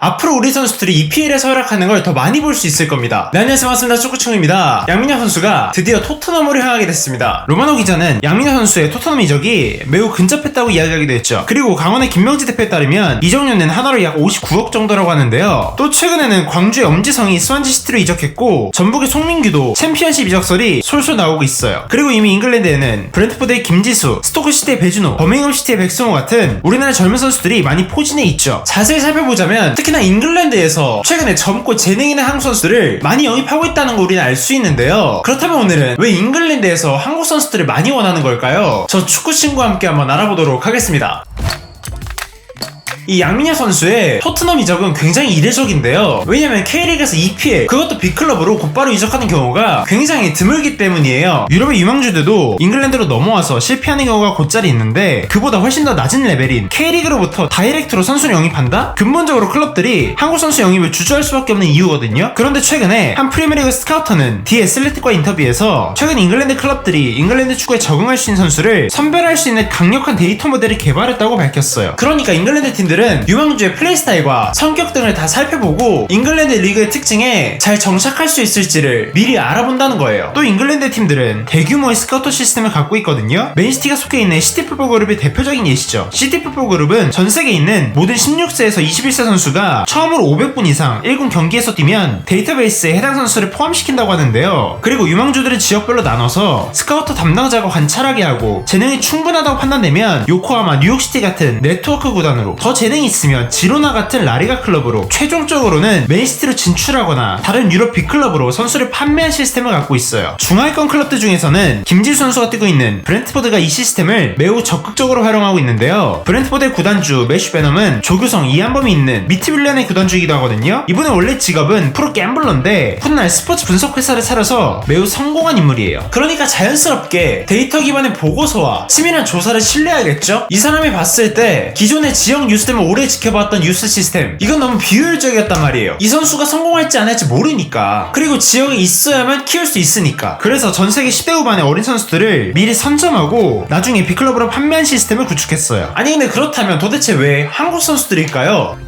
앞으로 우리 선수들이 EPL에서 활약하는 걸 더 많이 볼 수 있을 겁니다. 네, 안녕하세요. 반갑습니다. 축구청입니다. 양민혁 선수가 드디어 토트넘으로 향하게 됐습니다. 로마노 기자는 양민혁 선수의 토트넘 이적이 매우 근접했다고 이야기하기도 했죠. 그리고 강원의 김명지 대표에 따르면 이적료는 하나로 약 59억 정도라고 하는데요. 또 최근에는 광주의 엄지성이 스완지 시티로 이적했고 전북의 송민규도 챔피언십 이적설이 솔솔 나오고 있어요. 그리고 이미 잉글랜드에는 브렌트포드의 김지수, 스토크 시티의 배준호, 버밍엄 시티의 백승호 같은 우리나라 젊은 선수들이 많이 포진해 있죠. 자세히 살펴보자면 특히 나 잉글랜드에서 최근에 젊고 재능 있는 한국 선수들을 많이 영입하고 있다는 걸 우리는 알 수 있는데요. 그렇다면 오늘은 왜 잉글랜드에서 한국 선수들을 많이 원하는 걸까요? 저 축구 친구와 함께 한번 알아보도록 하겠습니다. 이 양민혁 선수의 토트넘 이적은 굉장히 이례적인데요. 왜냐면 K리그에서 EPL 그것도 빅클럽으로 곧바로 이적하는 경우가 굉장히 드물기 때문이에요. 유럽의 유망주들도 잉글랜드로 넘어와서 실패하는 경우가 곧자리 있는데 그보다 훨씬 더 낮은 레벨인 K리그로부터 다이렉트로 선수를 영입한다? 근본적으로 클럽들이 한국 선수 영입을 주저할 수밖에 없는 이유거든요. 그런데 최근에 한 프리미어리그 스카우터는 디 애슬레틱과 인터뷰에서 최근 잉글랜드 클럽들이 잉글랜드 축구에 적응할 수 있는 선수를 선별할 수 있는 강력한 데이터 모델을 개발했다고 밝혔어요. 그러니까 잉글랜드 팀들은 유망주의 플레이 스타일과 성격 등을 다 살펴보고 잉글랜드 리그의 특징에 잘 정착할 수 있을지를 미리 알아본다는 거예요. 또 잉글랜드 팀들은 대규모의 스카우터 시스템을 갖고 있거든요. 맨시티가 속해 있는 시티풋볼 그룹의 대표적인 예시죠. 시티풋볼 그룹은 전 세계에 있는 모든 16세에서 21세 선수가 처음으로 500분 이상 1군 경기에서 뛰면 데이터베이스에 해당 선수를 포함시킨다고 하는데요. 그리고 유망주들은 지역별로 나눠서 스카우터 담당자가 관찰하게 하고 재능이 충분하다고 판단되면 요코하마, 뉴욕시티 같은 네트워크 구단으로 더 재능이 있으면 지로나 같은 라리가 클럽으로 최종적으로는 맨시티로 진출하거나 다른 유럽 빅클럽으로 선수를 판매한 시스템을 갖고 있어요. 중하위권 클럽들 중에서는 김지수 선수가 뛰고 있는 브렌트포드가 이 시스템을 매우 적극적으로 활용하고 있는데요. 브렌트포드의 구단주 매슈 베넘은 조규성, 이한범이 있는 미트빌련의 구단주이기도 하거든요. 이분은 원래 직업은 프로 갬블러인데 훗날 스포츠 분석 회사를 차려서 매우 성공한 인물이에요. 그러니까 자연스럽게 데이터 기반의 보고서와 치밀한 조사를 신뢰하겠죠? 이 사람이 봤을 때 기존의 지역 뉴스들 만 오래 지켜봤던 뉴스 시스템 이건 너무 비효율적이었단 말이에요. 이 선수가 성공할지 안 할지 모르니까 그리고 지역에 있어야만 키울 수 있으니까 그래서 전 세계 10대 후반의 어린 선수들을 미리 선점하고 나중에 빅클럽으로 판매한 시스템을 구축했어요. 아니 근데 그렇다면 도대체 왜 한국 선수들일까요?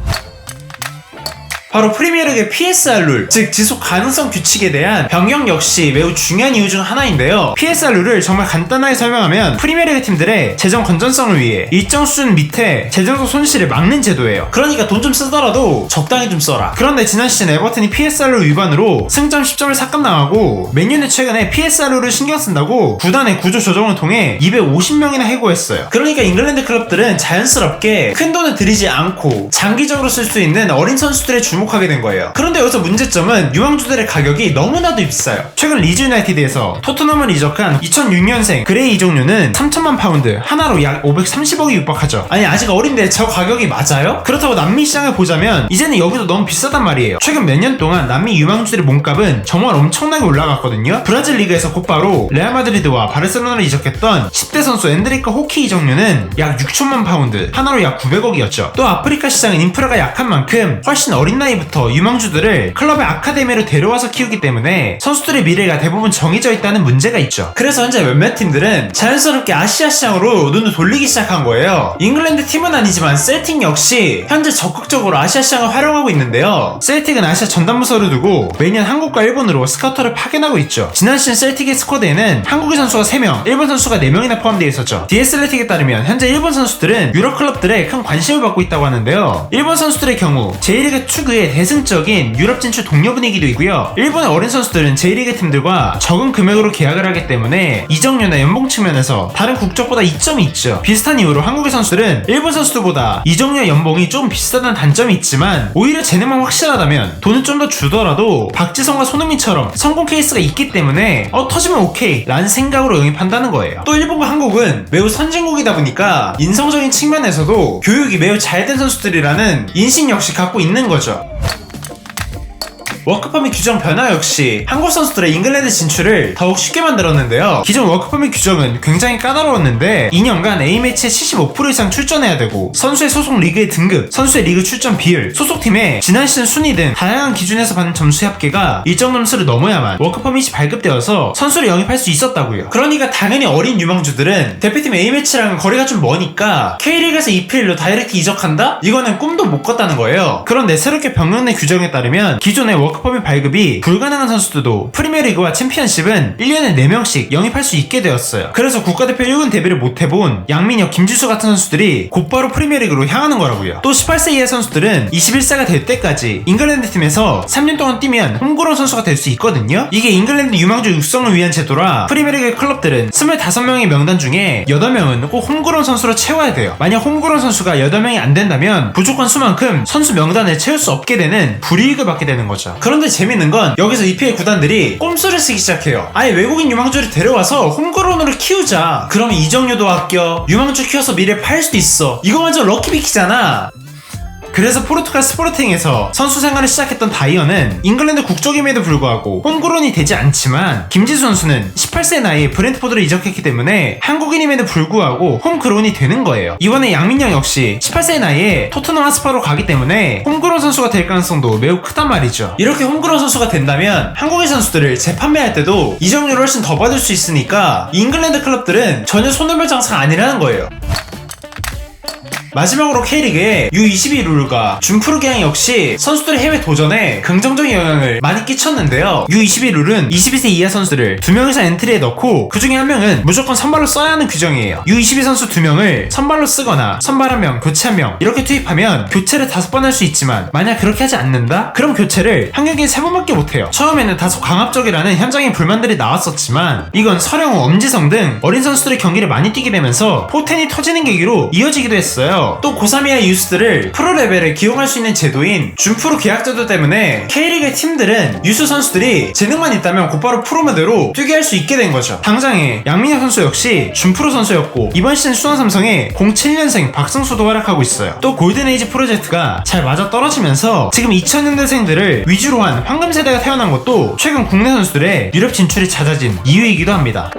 바로 프리미어리그의 PSR 룰, 즉 지속 가능성 규칙에 대한 변경 역시 매우 중요한 이유 중 하나인데요. PSR 룰을 정말 간단하게 설명하면 프리미어리그 팀들의 재정 건전성을 위해 일정 수준 밑에 재정적 손실을 막는 제도예요. 그러니까 돈 좀 쓰더라도 적당히 좀 써라. 그런데 지난 시즌 에버튼이 PSR 룰 위반으로 승점 10점을 삭감당하고 맨유는 최근에 PSR 룰을 신경 쓴다고 구단의 구조 조정을 통해 250명이나 해고했어요. 그러니까 잉글랜드 클럽들은 자연스럽게 큰 돈을 들이지 않고 장기적으로 쓸 수 있는 어린 선수들의 주목 주목하게 된 거예요. 그런데 여기서 문제점은 유망주들의 가격이 너무나도 비싸요. 최근 리즈 유나이티드에서 토트넘을 이적한 2006년생 그레이 이적료는 3천만 파운드 하나로 약 530억이 육박하죠. 아니 아직 어린데 저 가격이 맞아요? 그렇다고 남미 시장을 보자면 이제는 여기도 너무 비싸단 말이에요. 최근 몇 년 동안 남미 유망주들의 몸값은 정말 엄청나게 올라갔거든요. 브라질 리그에서 곧바로 레알 마드리드와 바르셀로나를 이적했던 10대 선수 엔드리카 호키 이적료는 약 6천만 파운드 하나로 약 900억이었죠. 또 아프리카 시장은 인프라가 약한 만큼 훨씬 어린 나이 나이부터 유망주들을 클럽의 아카데미로 데려와서 키우기 때문에 선수들의 미래가 대부분 정해져 있다는 문제가 있죠. 그래서 현재 몇몇 팀들은 자연스럽게 아시아 시장으로 눈을 돌리기 시작한 거예요. 잉글랜드 팀은 아니지만 셀틱 역시 현재 적극적으로 아시아 시장을 활용하고 있는데요. 셀틱은 아시아 전담부서를 두고 매년 한국과 일본으로 스카우터를 파견하고 있죠. 지난 시즌 셀틱의 스쿼드에는 한국의 선수가 3명, 일본 선수가 4명이나 포함되어 있었죠. 디에슬레틱에 따르면 현재 일본 선수들은 유럽 클럽들의 큰 관심을 받고 있다고 하는데요. 일본 선수들의 경우 J리그 축 구의 대승적인 유럽 진출 동료 분위기도 있고요. 일본의 어린 선수들은 J리그 팀들과 적은 금액으로 계약을 하기 때문에 이적료나 연봉 측면에서 다른 국적보다 이점이 있죠. 비슷한 이유로 한국의 선수들은 일본 선수들보다 이적료 연봉이 좀 비싸다는 단점이 있지만 오히려 재능만 확실하다면 돈을 좀 더 주더라도 박지성과 손흥민처럼 성공 케이스가 있기 때문에 어 터지면 오케이 라는 생각으로 영입한다는 거예요. 또 일본과 한국은 매우 선진국이다 보니까 인성적인 측면에서도 교육이 매우 잘 된 선수들이라는 인식 역시 갖고 있는 거죠. 워크퍼밋 규정 변화 역시 한국 선수들의 잉글랜드 진출을 더욱 쉽게 만들었는데요. 기존 워크퍼밋 규정은 굉장히 까다로웠는데 2년간 A매치에 75% 이상 출전해야 되고 선수의 소속 리그의 등급, 선수의 리그 출전 비율, 소속팀의 지난 시즌 순위 등 다양한 기준에서 받는 점수의 합계가 일정 점수를 넘어야만 워크퍼밋이 발급되어서 선수를 영입할 수 있었다고요. 그러니까 당연히 어린 유망주들은 대표팀 A매치랑은 거리가 좀 머니까 K리그에서 EPL로 다이렉트 이적한다? 이거는 꿈도 못 꿨다는 거예요. 그런데 새롭게 내 규정에 따르면 기존의 워크 퍼밋 발급이 불가능한 선수들도 프리미어리그와 챔피언십은 1년에 4명씩 영입할 수 있게 되었어요. 그래서 국가대표 1군 데뷔를 못 해본 양민혁, 김지수 같은 선수들이 곧바로 프리미어리그로 향하는 거라고요. 또 18세 이하 선수들은 21세가 될 때까지 잉글랜드 팀에서 3년 동안 뛰면 홈그로운 선수가 될 수 있거든요. 이게 잉글랜드 유망주 육성을 위한 제도라 프리미어리그 클럽들은 25명의 명단 중에 8명은 꼭 홈그로운 선수로 채워야 돼요. 만약 홈그로운 선수가 8명이 안 된다면 부족한 수만큼 선수 명단을 채울 수 없게 되는 불이익을 받게 되는 거죠. 그런데 재밌는 건 여기서 EPL 구단들이 꼼수를 쓰기 시작해요. 아예 외국인 유망주를 데려와서 홈그로운으로 키우자. 그러면 이정료도 아껴. 유망주 키워서 미래 팔 수도 있어. 이거 완전 럭키비키잖아. 그래서 포르투갈 스포르팅에서 선수 생활을 시작했던 다이어는 잉글랜드 국적임에도 불구하고 홈그론이 되지 않지만 김지수 선수는 18세 나이에 브렌트포드를 이적했기 때문에 한국인임에도 불구하고 홈그론이 되는 거예요. 이번에 양민영 역시 18세 나이에 토트넘 하스파로 가기 때문에 홈그론 선수가 될 가능성도 매우 크단 말이죠. 이렇게 홈그론 선수가 된다면 한국인 선수들을 재판매할 때도 이적료를 훨씬 더 받을 수 있으니까 잉글랜드 클럽들은 전혀 손해볼 장사가 아니라는 거예요. 마지막으로 K리그의 U22 룰과 준프로 개항 역시 선수들의 해외 도전에 긍정적인 영향을 많이 끼쳤는데요. U22 룰은 22세 이하 선수를 2명이서 엔트리에 넣고 그 중에 한 명은 무조건 선발로 써야 하는 규정이에요. U22 선수 2명을 선발로 쓰거나 선발 1명, 교체 1명 이렇게 투입하면 교체를 5번 할 수 있지만 만약 그렇게 하지 않는다? 그럼 교체를 한 경기에 3번밖에 못해요. 처음에는 다소 강압적이라는 현장의 불만들이 나왔었지만 이건 서령우, 엄지성 등 어린 선수들의 경기를 많이 뛰게 되면서 포텐이 터지는 계기로 이어지기도 했어요. 또 고3 이하 유스들을 프로 레벨에 기용할 수 있는 제도인 준프로 계약 제도 때문에 K리그 팀들은 유스 선수들이 재능만 있다면 곧바로 프로 무대로 뛰게 할 수 있게 된 거죠. 당장에 양민혁 선수 역시 준프로 선수였고 이번 시즌 수원 삼성의 07년생 박승수도 활약하고 있어요. 또 골든에이지 프로젝트가 잘 맞아 떨어지면서 지금 2000년대생들을 위주로 한 황금 세대가 태어난 것도 최근 국내 선수들의 유럽 진출이 잦아진 이유이기도 합니다.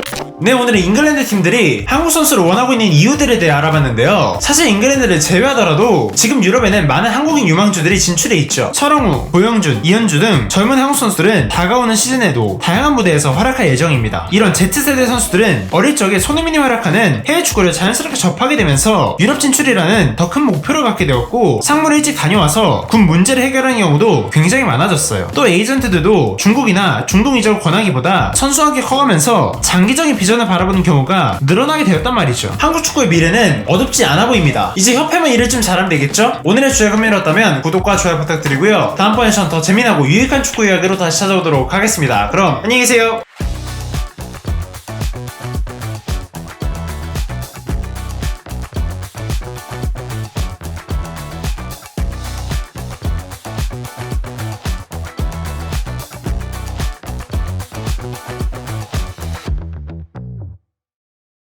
네, 오늘은 잉글랜드 팀들이 한국 선수를 원하고 있는 이유들에 대해 알아봤는데요. 사실 잉글랜드를 제외하더라도 지금 유럽에는 많은 한국인 유망주들이 진출해 있죠. 서령우, 고영준, 이현주 등 젊은 한국 선수들은 다가오는 시즌에도 다양한 무대에서 활약할 예정입니다. 이런 Z세대 선수들은 어릴 적에 손흥민이 활약하는 해외 축구를 자연스럽게 접하게 되면서 유럽 진출이라는 더 큰 목표를 갖게 되었고 상무를 일찍 다녀와서 군 문제를 해결하는 경우도 굉장히 많아졌어요. 또 에이전트들도 중국이나 중동 이적을 권하기보다 선수하게 커가면서 장기적인 비전을 바라보는 경우가 늘어나게 되었단 말이죠. 한국 축구의 미래는 어둡지 않아 보입니다. 이제 협회만 일을 좀 잘하면 되겠죠? 오늘의 주제가 흥미로웠다면 구독과 좋아요 부탁드리고요. 다음번에 전 더 재미나고 유익한 축구 이야기로 다시 찾아오도록 하겠습니다. 그럼 안녕히 계세요.